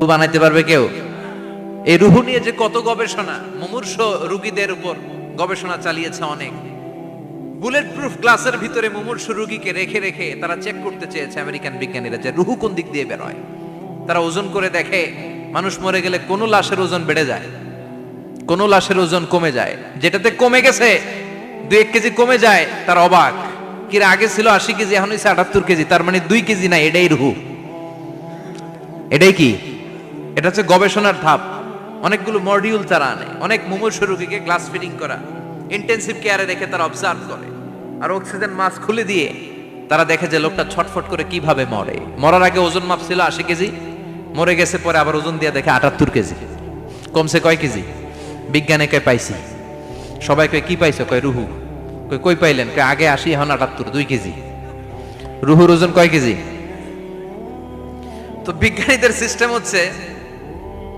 বানাইতে পারবে কেউ? এই রুহু নিয়ে যে কত গবেষণা, মুমূর্ষ রুগীদের উপর গবেষণা চালিয়েছে অনেক। বুলেট প্রুফ গ্লাসের ভিতরে মুমূর্ষ রুগীকে রেখে রেখে তারা চেক করতে চেয়েছে আমেরিকান বিজ্ঞানীরা যে রুহু কোন দিক দিয়ে বেরোয়। তারা ওজন করে দেখে, মানুষ মরে গেলে কোন লাশের ওজন বেড়ে যায়, কোন লাশের ওজন কমে যায়। যেটাতে কমে গেছে দু এক কেজি কমে যায়, তার অবাক। কিরা আগে ছিল আশি কেজি, এখন হয়েছে আটাত্তর কেজি, তার মানে দুই কেজি না, এটাই রুহু এটাই কি? এটা হচ্ছে গবেষণার ধাপ। অনেকগুলো মডিউল তারা আনে। অনেক মুমূর্ষ রোগীকে গ্লাস ফিটিং করা। ইন্টেনসিভ কেয়ারে রেখে তারা অবজার্ভ করে। আর অক্সিজেন মাস্ক খুলে দিয়ে তারা দেখে যে লোকটা ছটফট করে কীভাবে মরে। মরার আগে ওজন মাপ ছিল আশি কেজি। মরে গেছে পরে আবার ওজন দিয়ে দেখে আটাত্তর কেজি। কমছে কয় কেজি? বিজ্ঞানে কয় পাইছি? সবাই কয়, কি পাইছো? কয়, রুহু। কই কই পাইলেন? কয়, আগে আশি, এখন আটাত্তর, দুই কেজি। রুহুর ওজন কয় কেজি? তো বিজ্ঞানীদের সিস্টেম হচ্ছে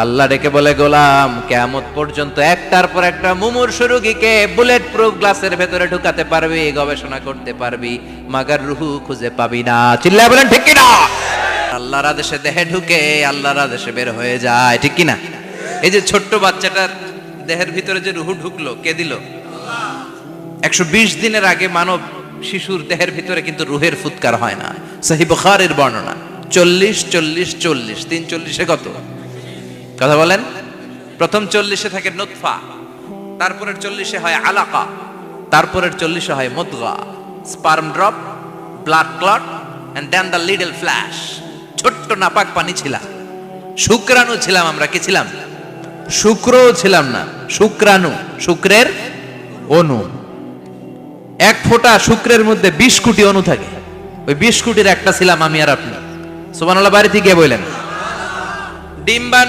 আল্লাহ ডেকে বলে, গোলাম কেমত পর্যন্ত একটার পর একটা মুমুর রুগীকে বুলেট প্রুফ গ্লাসের ভেতরে ঢুকাতে পারবি, গবেষণা করতে পারবি, মাগার রুহু খুঁজে পাবি না। চিল্লা বলেন, ঠিক কিনা? আল্লাহর আদেশে দেহে ঢুকে আল্লাহর আদেশে বের হয়ে যায়, ঠিক কিনা? এই যে ছোট্ট বাচ্চাটার দেহের ভিতরে যে রুহু ঢুকলো, কে দিল? একশো বিশ দিনের আগে মানব শিশুর দেহের ভিতরে কিন্তু রুহের ফুৎকার হয় না। সাহি বুখারের বর্ণনা, চল্লিশ চল্লিশ চল্লিশ, তিন চল্লিশে কত? কথা বলেন। প্রথম চল্লিশে থাকে নুতফা, তারপরের চল্লিশে হয় আলাকা, তারপরের চল্লিশে হয় মুদগা। Sperm drop blood clot and then the little flesh ছোট্ট নাপাক পানি ছিলাম। শুক্রাণু ছিলাম আমরা, কি ছিলাম? শুক্রও ছিলাম না, শুক্রাণু, শুক্রের অনু এক ফোঁটা শুক্রের মধ্যে বিশ কোটি অনু থাকে। ওই বিশ কোটির একটা ছিলাম আমি আর আপনি। সুবহানাল্লাহ, বাড়িতে গিয়ে বললেন। ডিম্বান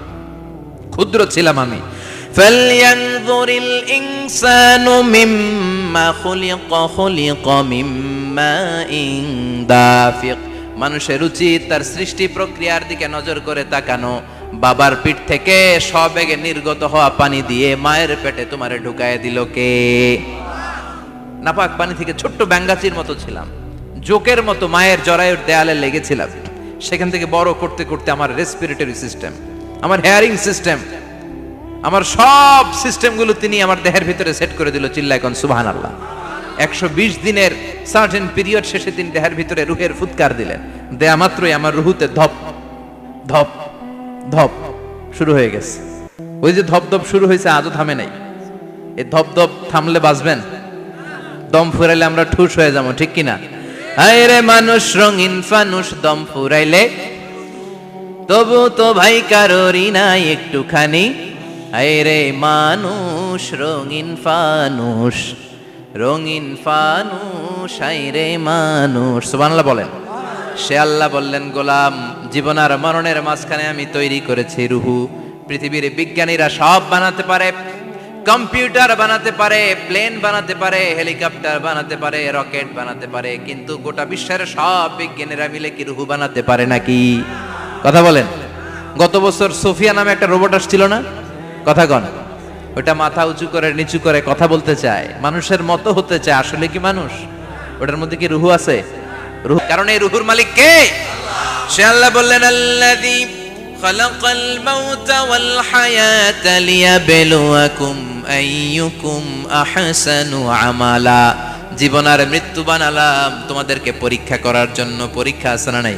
ক্ষুদ্র ছিলাম আমি فلينظر الإنسان مما خلق خلق من ماء دافق মানুষের উচিত তার সৃষ্টি প্রক্রিয়ার দিকে নজর করে তাকানো বাবার পিঠ থেকে সবেগে নির্গত হওয়া পানি দিয়ে মায়ের পেটে তোমারে ঢুকায় দিল কে নাপাক পানি থেকে ছোট্ট ব্যাঙ্গাচির মতো ছিলাম জোকের মতো মায়ের জরায়ুর দেয়ালে লেগেছিলাম সেখান থেকে বড় করতে করতে আমার রেসপিরেটরি সিস্টেম আমার হেয়ারিং সিস্টেম আমার সব সিস্টেমগুলো তিনি আমার দেহের ভিতরে সেট করে দিল চিল্লাইকন সুবাহান আল্লাহ একশো বিশ দিনের সার্টেন পিরিয়ড শেষে তিনি দেহের ভিতরে রুহের ফুৎকার দিলেন। দেয়া মাত্রই আমার রুহুতে ধপ ধপ ধপ শুরু হয়ে গেছে। ওই যে ধপ ধপ শুরু হয়েছে, আজও থামে নাই। এই ধপ ধপ থামলে বাঁচবেন? দম ফুরাইলে আমরা ঠুস হয়ে যাব, ঠিক কিনা? হায় রে মানুষ, রঙিন ফানুষ, দম ফুরাইলে তবু তো ভাই কারোরই নাই একটুখানি। হায় রে মানুষ, রঙিন ফানুষ রঙিন ফানুষ, হায় রে মানুষ। সুবহানাল্লাহ বলেন। সে আল্লাহ বললেন, গোলাম, জীবন আর মরণের মাঝখানে আমি তৈরি করেছি রুহু। পৃথিবীর বিজ্ঞানীরা সব বানাতে পারে, কম্পিউটার বানাতে পারে, প্লেন বানাতে পারে, হেলিকপ্টার বানাতে পারে, রকেট বানাতে পারে, কিন্তু গোটা বিশ্বের সব বিজ্ঞানীরা মিলে কি রুহু বানাতে পারে নাকি? কথা বলেন। গত বছর সোফিয়া নামে একটা রোবট আসছিল না? কথা কন। ওটা মাথা উঁচু করে, নিচু করে কথা বলতে চায়। মানুষের মতো হতে চায়। আসলে কি মানুষ? ওটার মধ্যে কি রুহু আছে? রুহু কারণ এই রুহুর মালিক কে? সে আল্লাহ বললেন, আল্লাযী মাউতা ওয়াল হায়াতা লিয়াবলুয়াকুম আইয়ুকুম আহসানু আমালা। জীবন আর মৃত্যু বানালাম তোমাদেরকে পরীক্ষা করার জন্য। পরীক্ষা আছে না নাই?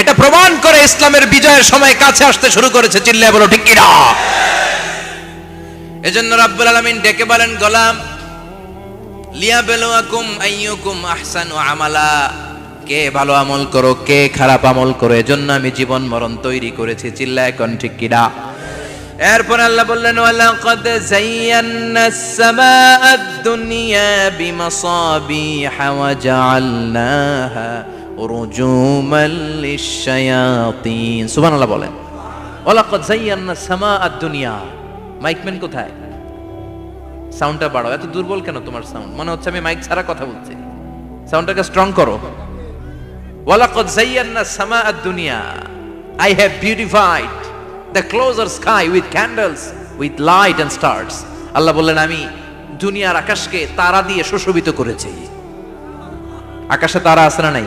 এটা প্রমাণ করে ইসলামের বিজয়ের সময় কাছে আসতে শুরু করেছে, চিল্লায় বলো, ঠিক কিনা? এজন্য রাব্বুল আলামিন ডেকে বলেন, গোলাম, লিয়া বেলুয়াকুম আইয়ুকুম আহসানু আমালা। কে ভালো আমল করো, কে খারাপ আমল করো, এজন্য আমি জীবন মরণ তৈরি করেছি। চিল্লায় এখন ঠিক কিনা? এরপর আল্লাহ বললেন ওয়ালা কদ জাইয়ান্না সামা আদ দুনিয়া বিমাসাবিহা ওয়া জাআলনাহা বলেন। কোথায়? সাউন্ডটা এত দুর্বল কেন তোমার সাউন্ড? মনে হচ্ছে আমি মাইক ছাড়া কথা বলছি। সাউন্ডটাকে স্ট্রং করো। I beautified sky candles light and আল্লাহ বললেন, আমি দুনিয়ার আকাশকে তারা দিয়ে সুশোভিত করেছি। আকাশে তারা আছে না নাই?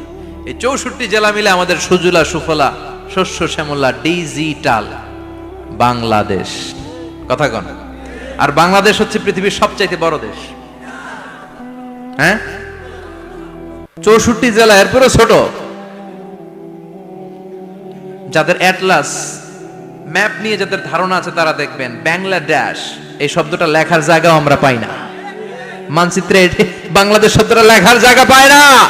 এই চৌষট্টি জেলা মিলে আমাদের সুজুলা, সুফলা, শস্য, শ্যামলা, ডিজিটাল বাংলাদেশ। কথা কন। আর বাংলাদেশ হচ্ছে পৃথিবীর সবচাইতে বড় দেশ। হ্যাঁ? চৌষট্টি জেলা এরপরে ছোট। যাদের অ্যাটলাস ম্যাপ নিয়ে যাদের ধারণা আছে তারা দেখবেন, বাংলাদেশ, এই শব্দটা লেখার জায়গাও আমরা পাই না। মানচিত্রে বাংলাদেশ শব্দটা লেখার জায়গা পায় না।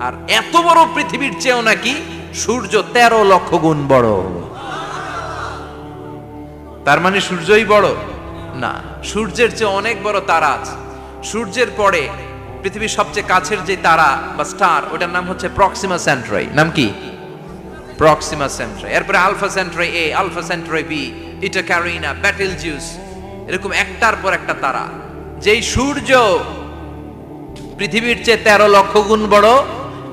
আর এত বড় পৃথিবীর চেয়েও নাকি সূর্য তেরো লক্ষ গুণ বড়। তার মানে সূর্যই বড়? না, সূর্যের চেয়ে অনেক বড় তারা আছে। সূর্যের পরে পৃথিবীর সবচেয়ে কাছের যে তারা বা স্টার, ওটার নাম হচ্ছে প্রক্সিমা সেন্ট্রাই নাম কি? প্রক্সিমা সেন্ট্রাই এরপরে Alpha Centauri A, Alpha Centauri B, Eta Carinae Betelgeuse, এরকম একটার পর একটা তারা। যেই সূর্য পৃথিবীর চেয়ে তেরো লক্ষ গুণ বড়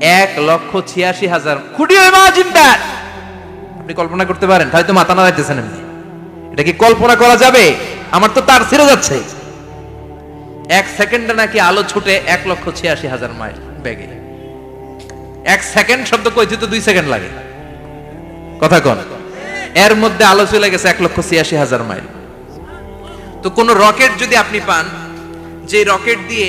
এক লক্ষ ছিয়াশি হাজার আপনি কল্পনা করতে পারেন হয়তো মাথা না যাইতেছেন এমনি। এটা কি কল্পনা করা যাবে? আমার তো তার ছেড়ে যাচ্ছে। এক সেকেন্ডে নাকি আলো ছুটে এক লক্ষ ছিয়াশি হাজার মাইল ব্যাগে এক সেকেন্ড শব্দ কইতে তো দুই সেকেন্ড লাগে। কথা কন। এর মধ্যে আলো চলে গেছে এক লক্ষ ছিয়াশি হাজার মাইল। তো কোন রকেট যদি আপনি পান, যে রকেট দিয়ে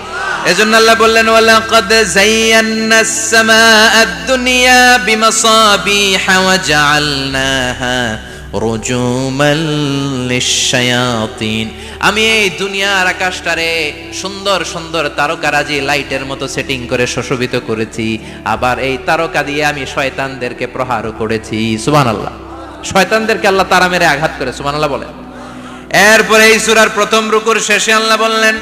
এজন্য আল্লাহ বললেন, ওয়ালাকাদ যায়্যানাস সামাআদ দুনিয়া বিমাসাবিহা ওয়া জাআলনাহা রুজুমাল লিশ-শায়াতিন। আমি এই দুনিয়ার আকাশটারে সুন্দর সুন্দর তারকারাজি লাইটের মতো সেটিং করে সুশোভিত করেছি। আবার এই তারকা দিয়ে আমি শয়তানদেরকে প্রহারও করেছি। সুবহানাল্লাহ। শয়তানদেরকে আল্লাহ তারা মেরে আঘাত করে, সুবহানাল্লাহ বলেন। এরপরে এই সূরার প্রথম রুকুর শেষে আল্লাহ বললেন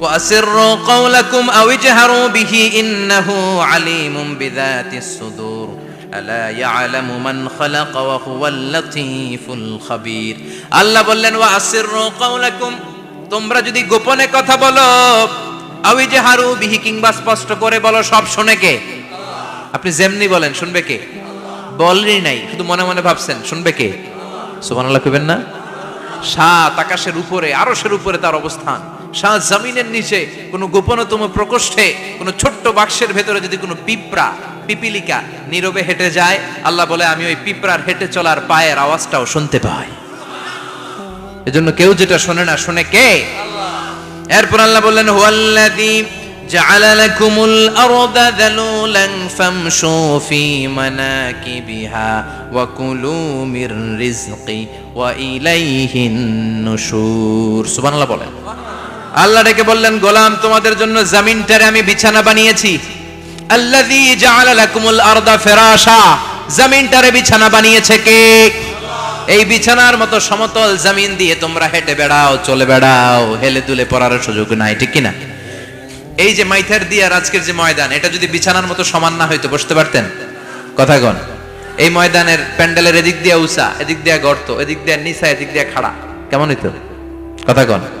وأسروا قولكم أو اجهروا به إنه عليم بذات الصدور ألا يعلم من خلق وهو اللطيف الخبير আল্লাহ বললেন وأسروا قولكم তোমরা যদি গোপনে কথা বলো আও ইজহারু বিহি কিংবা স্পষ্ট করে বলো সব শুনে কে আপনি যেমনি বলেন শুনবে কে বলেনই নাই শুধু মনে মনে ভাবছেন শুনবে কে সুবহানাল্লাহ কইবেন না সাত আকাশের উপরে আরশের উপরে তার অবস্থান সাত জমিনের নিচে কোনো গোপনতম প্রকোষ্ঠে কোনো ছোট্ট বাক্সের ভেতরে যদি কোনো পিঁপড়া পিপিলিকা নীরবে হেঁটে যায় আল্লাহ বলে আমি ওই পিঁপড়ার হেঁটে চলার পায়ের আওয়াজটাও শুনতে পাই এজন্য কেউ যেটা শোনে না শুনে কে এরপর আল্লাহ বললেন হুয়াল্লাযী جعل لكم الأرض ذلولا فامشوا في مناكبها وكلوا من رزقي وإليه النشور سبحان الله বলেন আল্লাহ ডেকে বললেন, গোলাম, তোমাদের জন্য জমিনটারে আমি বিছানা বানিয়েছি। আল্লাযী জাআলা লাকুমুল আরদা ফিরাশা। জমিনটারে বিছানা বানিয়েছে কে? এই বিছানার মতো সমতল জমিন দিয়ে তোমরা হেঁটে বেড়াও, চলে বেড়াও। হেলে দুলে পড়ার সুযোগ নাই, ঠিক কিনা? এই যে মাইথার দিয়ার আজকের যে ময়দান, এটা যদি বিছানার মতো সমান না হইতো, বসতে পারতেন? কথা কন। এই ময়দানের প্যান্ডেলের এদিক দিয়া উষা এদিক দিয়া গর্ত, এদিক দিয়া নিচা, এদিক দিয়া খাড়া। কেমন হইতো? কথা কন।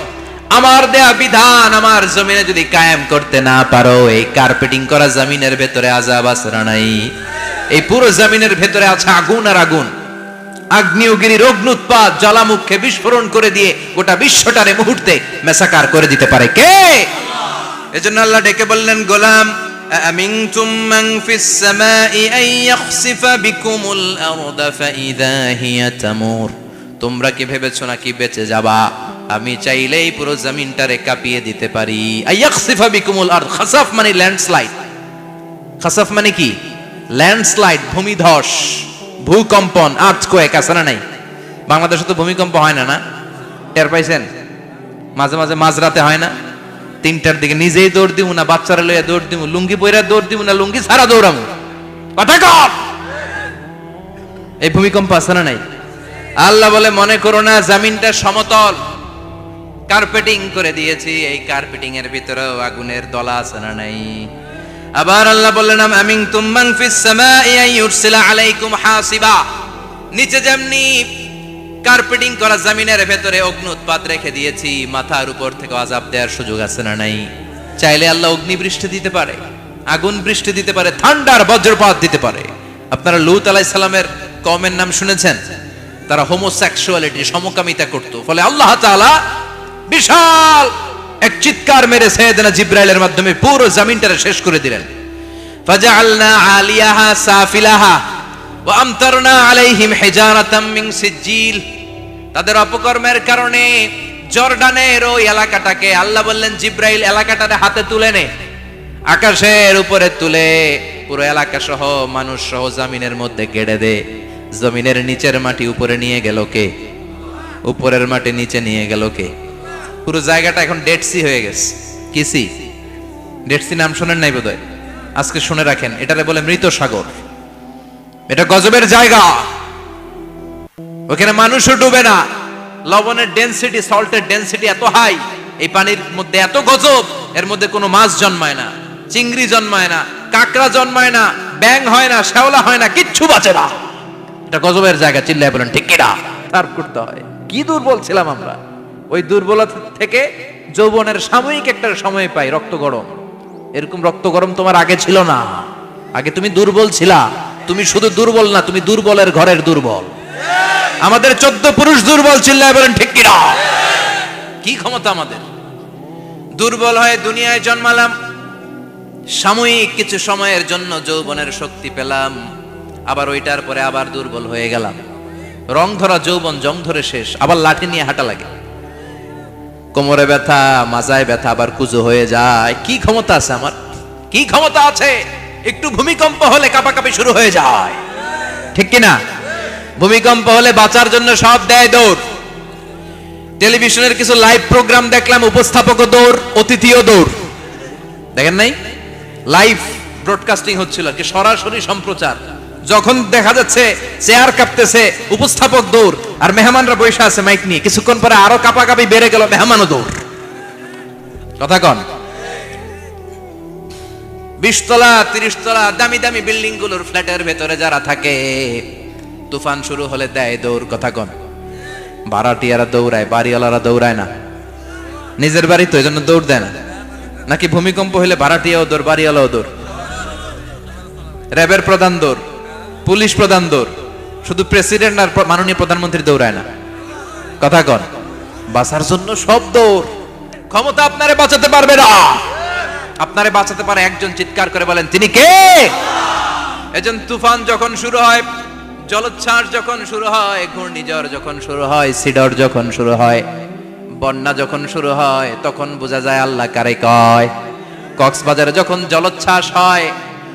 আমার দেয়া বিধান আমার জমিনে যদি কায়েম করতে না পারো এই কার্পেটিং করা জমিনের ভেতরে আজাব আসরা নাই এই পুরো জমিনের ভেতরে আছে আগুন আর আগুন আগ্নেয়গিরির অগ্নুৎপাত জ্বালামুখে বিস্ফোরণ করে দিয়ে গোটা বিশ্বটারে মুহূর্তে মেসাকার করে দিতে পারে কে এজন্য আল্লাহ ডেকে বললেন গোলাম أأمنتم من في السماء أن يخسف بكم الأرض فإذا هي تمور তোমরা কি ভেবেছো নাকি বেঁচে যাবা? আমি চাইলেই পুরো জমিনটারে কাঁপিয়ে দিতে পারি। মানে ল্যান্ডস্লাইড। খাসাফ মানে কি? ল্যান্ডস্লাইড, ভূমিধস, ভূকম্পন, আর্থকোয়েক, আছে না নাই? বাংলাদেশে তো ভূমিকম্প হয় না না? টের পাইছেন? মাঝে মাঝে মাঝরাতে হয় না? তিনটার দিকে নিজেই দৌড় দিব না, বাচ্চারা লইয়া দৌড় দিব লুঙ্গি পইরা দৌড় দিব না, লুঙ্গি ছাড়া দৌড়ামু। কথা কর এই ভূমিকম্প আছে না নাই? আল্লাহ বলে, মনে করো না, জামিনটা সমতল। কার্পেটিং করে দিয়েছি, এই কার্পেটিং এর ভিতরেও আগুনের দলা আছে না নাই? আবার আল্লাহ বললেন আমিন তুম্মান ফিস সামাই ইউরসিলা আলাইকুম হাসিবা। নিচে যেমনি কার্পেটিং করা জামিনের ভেতরে অগ্নুৎপাত রেখে দিয়েছি, মাথার উপর থেকে আজাব দেওয়ার সুযোগ আছে না নাই? চাইলে আল্লাহ অগ্নি বৃষ্টি দিতে পারে, আগুন বৃষ্টি দিতে পারে ঠান্ডার বজ্রপাত দিতে পারে। আপনারা লুত আলাই সালামের কমের নাম শুনেছেন? তারা হোমোসেক্সুয়ালিটি সমকামিতা করত। ফলে আল্লাহ তাআলা বিশাল এক চিৎকার মেরে সৈয়দনা জিব্রাইলের মাধ্যমে পুরো জমিনটারে শেষ করে দিলেন। ফাজআলনা আলিয়াহা সাফিলাহা ওয়া আলাইহিম হিজারাতাম মিন সিজিল তাদের অপকর্মের কারণে জর্ডানের ওই এলাকাটাকে আল্লাহ বললেন, জিব্রাইল, এলাকাটারে হাতে তুলে নে। আকাশের উপরে তুলে পুরো এলাকা সহ মানুষ সহ জমিনের মধ্যে কেড়ে দে। জমিনের নিচের মাটি উপরে নিয়ে গেল কে? উপরের মাটি নিচে নিয়ে গেল কে? পুরো জায়গাটা এখন ডেড সি হয়ে গেছে। কি সি ডেড সি নাম শোনেন নাই বোধহয়? আজকে শুনে রাখেন, এটারে বলে মৃত সাগর। এটা গজবের জায়গা। ওখানে মানুষও ডুবে না। লবণের ডেনসিটি সল্টের ডেনসিটি এত হাই এই পানির মধ্যে এত গজব, এর মধ্যে কোনো মাছ জন্মায় না, চিংড়ি জন্মায় না, কাঁকড়া জন্মায় না ব্যাং হয় না, শ্যাওলা হয় না, কিচ্ছু বাঁচে না। এটা গজবের জায়গা, চিল্লায় বলেন, ঠিক কিনা? তার করতে হয়। কি দুর্বল ছিলাম আমরা। ওই দুর্বলতা থেকে যৌবনের সাময়িক একটা সময় পাই, রক্ত গরম। এরকম রক্ত গরম তোমার আগে ছিল না। আগে তুমি দুর্বল ছিলা। তুমি শুধু দুর্বল না, তুমি দুর্বলের ঘরের দুর্বল। আমাদের চোদ্দ পুরুষ দুর্বল, চিল্লায় বলেন, ঠিক কিনা? কি ক্ষমতা আমাদের? দুর্বল হয়ে দুনিয়ায় জন্মালাম। সাময়িক কিছু সময়ের জন্য যৌবনের শক্তি পেলাম। আবার ওইটার পরে আবার দুর্বল হয়ে গেলাম। রং ধরা, যৌবন, জং ধরে শেষ। আবার লাঠি নিয়ে হাঁটা লাগে। কোমরে ব্যথা, মাজায় ব্যথা, আবার কুজো হয়ে যায়। কি ক্ষমতা আছে আমার? কি ক্ষমতা আছে? একটু ভূমিকম্প হলে কাঁপাকাঁপি শুরু হয়ে যায়। ঠিক কিনা? ভূমিকম্প হলে বাঁচার জন্য সব দেয় দৌড়। টেলিভিশনের কিছু লাইভ প্রোগ্রাম দেখলাম উপস্থাপকও দৌড়, অতিথিও দৌড়। দেখেন নাই? লাইভ ব্রডকাস্টিং হচ্ছিল কি, সরাসরি সম্প্রচার। যখন দেখা যাচ্ছে চেয়ার কাঁপতেছে, উপস্থাপক দৌড়, আর মেহমানরা বসে আছে মাইক নিয়ে, কিছুক্ষণ পরে আরও কাপাকাপি বেড়ে গেল মেহমানও দৌড়। কথা কন। বিশতলা তিরিশ তলা দামি দামি বিল্ডিংগুলোর ফ্ল্যাটের ভেতরে যারা থাকে, তুফান শুরু হলে দেয় দৌড়, কথা কন। ভাড়াটিয়ারা দৌড়ায়, বাড়িওয়ালারা দৌড়ায় না। নিজের বাড়ি তো এই জন্য দৌড় দেয় না। নাকি ভূমিকম্প হলে ভাড়াটিয়াও দৌড়, বাড়িওয়ালাও দৌড়। র্যাবের প্রধান দৌড়। পুলিশ প্রধান দৌড়। শুধু প্রেসিডেন্ট আর মাননীয় প্রধানমন্ত্রী দৌড়ায় না। কথা কন, বাঁচার জন্য সব দৌড়। ক্ষমতা আপনারে বাঁচাতে পারবে না। আপনারে বাঁচাতে পারে একজন চিৎকার করে বলেন, তিনি কে? এজন তুফান যখন শুরু হয়, জলোচ্ছ্বাস যখন শুরু হয়, ঘূর্ণিঝড় যখন শুরু হয়, সিডর যখন শুরু হয়, বন্যা যখন শুরু হয়, তখন বোঝা যায় আল্লাহ কারে কয়। কক্সবাজারে যখন জলোচ্ছ্বাস হয়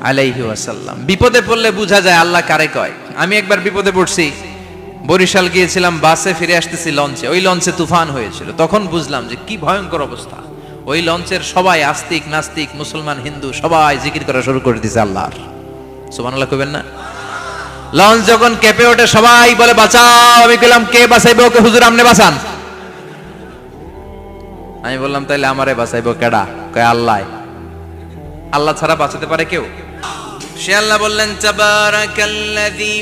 আলাইহি ওয়াসাল্লাম। বিপদে পড়লে বোঝা যায় আল্লাহ কারে কয়। আমি একবার বিপদে পড়ছি। বরিশাল গিয়েছিলাম, বাসে ফিরে আসতেছি লঞ্চে। ওই লঞ্চে তুফান হয়েছিল। তখন বুঝলাম যে কি ভয়ঙ্কর অবস্থা। ওই লঞ্চের সবাই আস্তিক, নাস্তিক, মুসলমান, হিন্দু, সবাই জিকির করা শুরু করে দিছে আল্লাহর। সুবহানাল্লাহ কইবেন না? লঞ্চ যখন কেঁপে ওঠে, সবাই বলে, বাঁচাও! আমি গেলাম কে বাঁচাইবে ওকে? হুজুর আমনে বাঁচান। আমি বললাম, তাইলে আমারে বাঁচাইবো কেডা? কয়, আল্লাহ। আল্লাহ ছাড়া বাঁচাতে পারে কেউ? সে আল্লাহ বললেন, তাবারাকাল্লাযী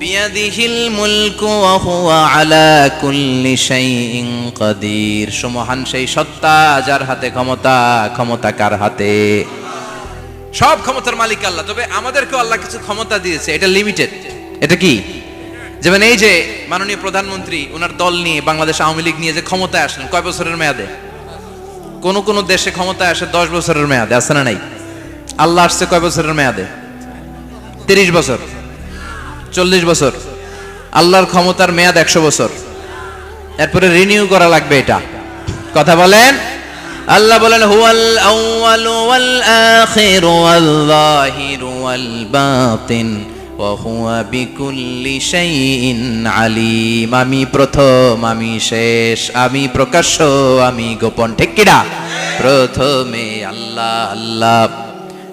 বিয়াদিহিল মুলকু ওয়া হুয়া আলা কুল্লি শাইইন কাদির। সেই সত্তা, যার হাতে ক্ষমতা ক্ষমতা কার হাতে? সব ক্ষমতার মালিক আল্লাহ, তবে আমাদেরকে আল্লাহ কিছু ক্ষমতা দিয়েছে, এটা লিমিটেড এটা কি? যেমন এই যে মাননীয় প্রধানমন্ত্রী ওনার দল নিয়ে বাংলাদেশ আওয়ামী লীগ নিয়ে যে ক্ষমতায় আসলেন, কয় বছরের মেয়াদে? কোন কোন দেশে ক্ষমতায় আসে দশ বছরের মেয়াদে, আছে না নাই? আল্লাহ আসছে কয় বছরের মেয়াদে? তিরিশ বছর। চল্লিশ বছর। আল্লাহর ক্ষমতার মেয়াদ একশো বছর। এরপরে রিনিউ করা লাগবে এটা। কথা বলেন? আল্লাহ বলেন, হুয়াল আউয়াল ওয়াল আখির ওয়াল যাহির ওয়াল বাতিন, ওয়া হুয়া বিকুল্লি শাইইন আলিম। আমি প্রথম, আমি শেষ, আমি প্রকাশ্য, আমি গোপন। ঠিক কিনা প্রথমে আল্লাহ আল্লাহ।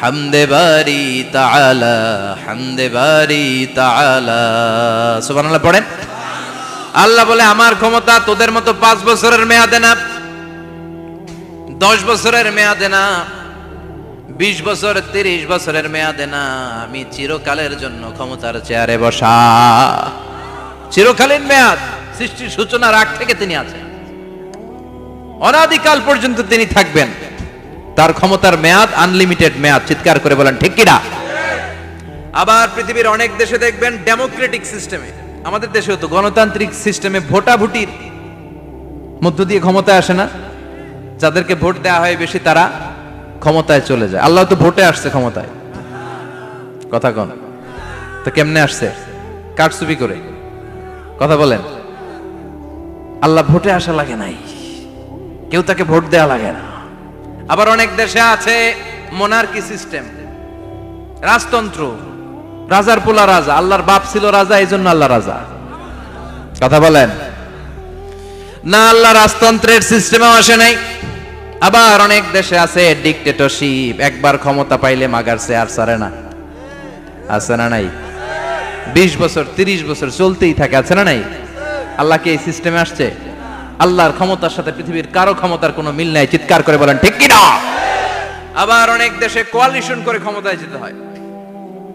হামদে বারি তাআলা, হামদে বারি তাআলা। সুবহানাল্লাহ, পড়েন। আল্লাহ বলে, আমার ক্ষমতা তোদের মতো পাঁচ বছরের মেয়াদে না, দশ বছরের মেয়াদে না, বিশ বছর, তিরিশ বছরের মেয়াদে না, আমি চিরকালের জন্য ক্ষমতার চেয়ারে বসা। চিরকালীন মেয়াদ, সৃষ্টির সূচনার আগ থেকে তিনি আছেন। অনাদিকাল পর্যন্ত তিনি থাকবেন। তার ক্ষমতার মেয়াদ আনলিমিটেড মেয়াদ, চিৎকার করে বলেন, ঠিক কিনা? আবার পৃথিবীর অনেক দেশে দেখবেন ডেমোক্রেটিক সিস্টেমে আমাদের দেশেও তো গণতান্ত্রিক সিস্টেমে ভোটাভুটির মধ্য দিয়ে ক্ষমতায় আসে না। যাদেরকে ভোট দেওয়া হয় বেশি, তারা ক্ষমতায় চলে যায়। আল্লাহ তো ভোটে আসছে ক্ষমতায়। কথা কন। তো কেমনে আসছে? কারচুপি করে। কথা বলেন। আল্লাহ ভোটে আসা লাগে নাই। কেউ তাকে ভোট দেওয়া লাগে না। আবার অনেক দেশে আছে মোনার্কি সিস্টেম রাজতন্ত্র, রাজার পোলা রাজা, আল্লাহর বাপ ছিল রাজা এই জন্য আল্লাহ রাজা। কথা বলেন? না, আল্লাহ রাজতন্ত্রের সিস্টেমেও আসে নাই। আবার অনেক দেশে আছে ডিকটেটরশিপ একবার ক্ষমতা পাইলে মাগার আর সারে না। আছে না নাই? বিশ বছর, তিরিশ বছর চলতেই থাকে, আছে না নাই? আল্লাহ কি এই সিস্টেমে আসছে? আল্লাহর ক্ষমতার সাথে পৃথিবীর কারও ক্ষমতার কোনো মিল নাই। চিৎকার করে বলেন, ঠিক কিনা? আবার অনেক দেশে কোয়ালিশন করে ক্ষমতায় যেতে হয়।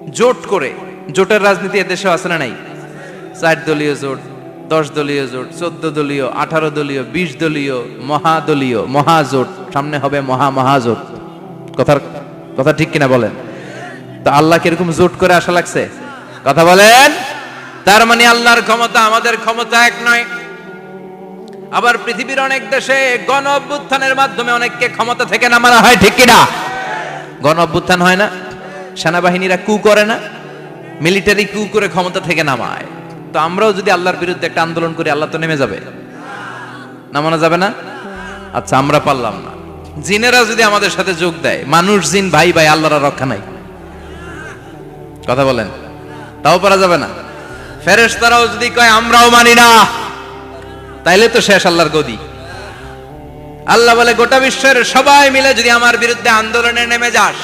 জোট করে। জোটের রাজনীতি দেশে আছে না নাই? চার দলীয় জোট, দশ দলীয় জোট, চোদ্দ দলীয়, আঠারো দলীয়, বিশ দলীয় মহাদলীয় মহাজোট সামনে হবে মহা মহাজোট কথার, কথা ঠিক কিনা বলেন? তো আল্লাহ কীরকম জোট করে আসা লাগছে? কথা বলেন? তার মানে আল্লাহর ক্ষমতা আমাদের ক্ষমতা এক নয়। আবার পৃথিবীর অনেক দেশে গণ অভ্যুত্থানের মাধ্যমে অনেককে ক্ষমতা থেকে নামানো হয়, ঠিক কিনা? গণ অভ্যুত্থান হয় না। সেনাবাহিনীরা কু করে না। মিলিটারি কু করে ক্ষমতা থেকে নামায়। তো আমরাও যদি আল্লাহর বিরুদ্ধে একটা আন্দোলন করি, আল্লাহ তো নেমে যাবে। নামানো যাবে না? আচ্ছা আমরা পারলাম না। জিনেরা যদি আমাদের সাথে যোগ দেয়, মানুষ, জিন, ভাই ভাই, আল্লাহর রক্ষা নাই। কথা বলেন। তাও পারা যাবে না। ফেরেশ তারাও যদি কয়, আমরাও মানি না। তাইলে তো শেষ আল্লাহর গদি। আল্লাহ বলে, গোটা বিশ্বের সবাই মিলে যদি আমার বিরুদ্ধে আন্দোলনে নেমে যাস,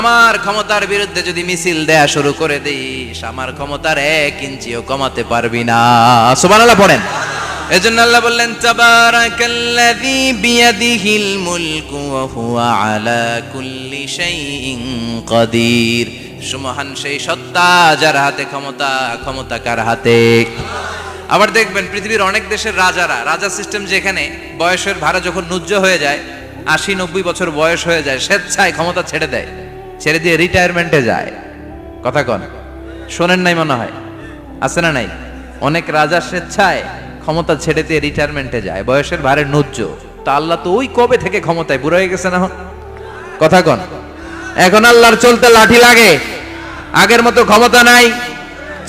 আমার ক্ষমতার বিরুদ্ধে যদি মিছিল দেয়া শুরু করে দিস, আমার ক্ষমতার এক ইঞ্চিও কমাতে পারবি না। সুবহানাল্লাহ পড়েন। এজন্য আল্লাহ বললেন, তাবারাকাল্লাযী বিয়াদিহিল মুলকু ওয়া হুয়া আলা কুল্লি শাইইন কাদির। সুমহান সেই সত্তা যার হাতে ক্ষমতা ক্ষমতা কার হাতে? আবার দেখবেন পৃথিবীর অনেক দেশের রাজারা, রাজা সিস্টেম যেখানে বয়সের ভাড়া যখন নুজ্জ হয়ে যায়, আশি নব্বই বছর বয়স হয়ে যায়, স্বেচ্ছায় ক্ষমতা ছেড়ে দেয়, ছেড়ে দিয়ে রিটায়ারমেন্টে যায়। কথা কন, শোনেন নাই মনে হয়? আছে না নাই? অনেক রাজা স্বেচ্ছায় ক্ষমতা ছেড়ে দিয়ে রিটায়ারমেন্টে যায়, বয়সের ভারে নুজ্জ তা আল্লাহ তো ওই কবে থেকে ক্ষমতায়? বুড়ো হয়ে গেছে না কথা কন, এখন আল্লাহর চলতে লাঠি লাগে। আগের মতো ক্ষমতা নাই,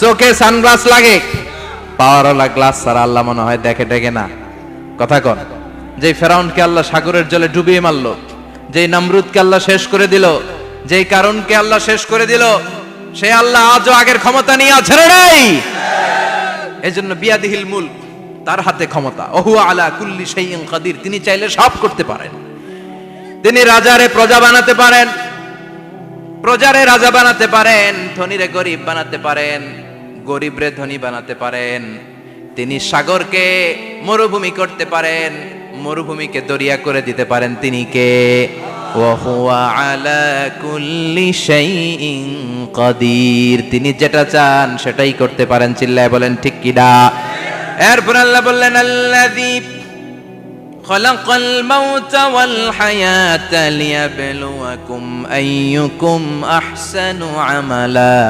চোখে সানগ্লাস লাগে। পাওয়ারওয়ালা গ্লাস ছাড়া আল্লাহ মনে হয় দেখে ডেকে না। কথা কন। যে ফেরাউনকে আল্লাহ সাগরের জলে ডুবিয়ে মারলো, যেই নামরুদকে আল্লাহ শেষ করে দিল, যেই কারণকে আল্লাহ শেষ করে দিল, সে আল্লাহ আজও আগের ক্ষমতা নিয়ে আছে নাই। এই জন্য বিয়াদিহিল মুল তার হাতে ক্ষমতা। ওহু আলা কুল্লি শাইইন কাদির, তিনি চাইলে সব করতে পারেন। তিনি রাজারে প্রজা বানাতে পারেন, প্রজারে রাজা বানাতে পারেন, ধনীরে গরিব বানাতে পারেন। গরিবরে ধনী বানাতে পারেন তিনি সাগরকে মরুভূমি করতে পারেন মরুভূমিকে দরিয়া করে দিতে পারেন তিনি কে ওয়াহুয়া আলা কুল্লি শাইইন কাদির তিনি যেটা চান সেটাই করতে পারেন চিল্লায় বলেন ঠিক কিনা এরপর আল্লাহ বললেন আল্লাযী خلق الموت والحياة ليبلوكم أيكم أحسن عملا